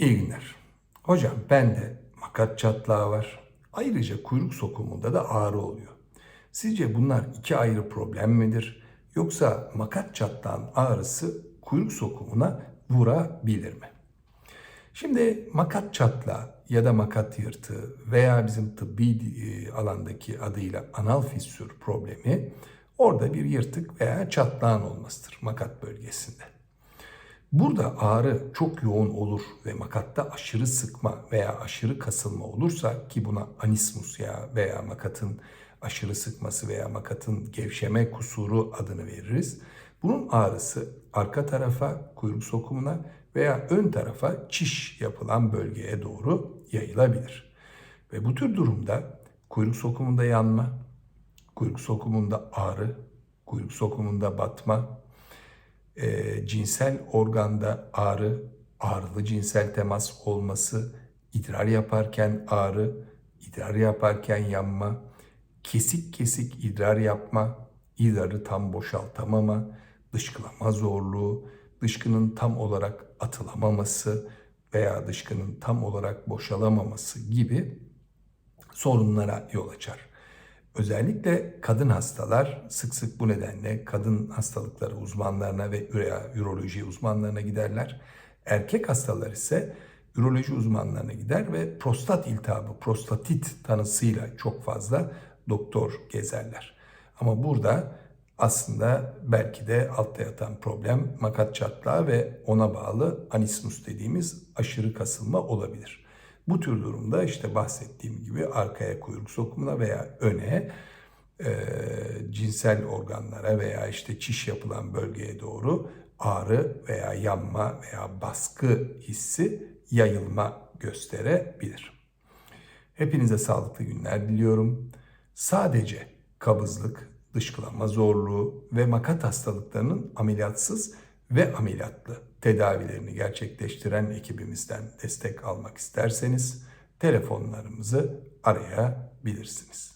İyi günler. Hocam bende makat çatlağı var. Ayrıca kuyruk sokumunda da ağrı oluyor. Sizce bunlar iki ayrı problem midir? Yoksa makat çatlağın ağrısı kuyruk sokumuna vurabilir mi? Şimdi makat çatlağı ya da makat yırtığı veya bizim tıbbi e, alandaki adıyla anal fissür problemi orada bir yırtık veya çatlağın olmasıdır makat bölgesinde. Burada ağrı çok yoğun olur ve makatta aşırı sıkma veya aşırı kasılma olursa ki buna anismus ya veya makatın aşırı sıkması veya makatın gevşeme kusuru adını veririz. Bunun ağrısı arka tarafa, kuyruk sokumuna veya ön tarafa çiş yapılan bölgeye doğru yayılabilir. Ve bu tür durumda kuyruk sokumunda yanma, kuyruk sokumunda ağrı, kuyruk sokumunda batma, e, cinsel organda ağrı, ağrılı cinsel temas olması, idrar yaparken ağrı, idrar yaparken yanma, kesik kesik idrar yapma, idrarı tam boşaltamama, dışkılama zorluğu, dışkının tam olarak atılamaması veya dışkının tam olarak boşalamaması gibi sorunlara yol açar. Özellikle kadın hastalar sık sık bu nedenle kadın hastalıkları uzmanlarına ve üroloji uzmanlarına giderler. Erkek hastalar ise üroloji uzmanlarına gider ve prostat iltihabı, prostatit tanısıyla çok fazla doktor gezerler. Ama burada aslında belki de altta yatan problem makat çatlağı ve ona bağlı anismus dediğimiz aşırı kasılma olabilir. Bu tür durumda işte bahsettiğim gibi arkaya kuyruk sokumuna veya öne e, cinsel organlara veya işte çiş yapılan bölgeye doğru ağrı veya yanma veya baskı hissi yayılma gösterebilir. Hepinize sağlıklı günler diliyorum. Sadece kabızlık, dışkılama zorluğu ve makat hastalıklarının ameliyatsız ve ameliyatlı tedavilerini gerçekleştiren ekibimizden destek almak isterseniz telefonlarımızı arayabilirsiniz.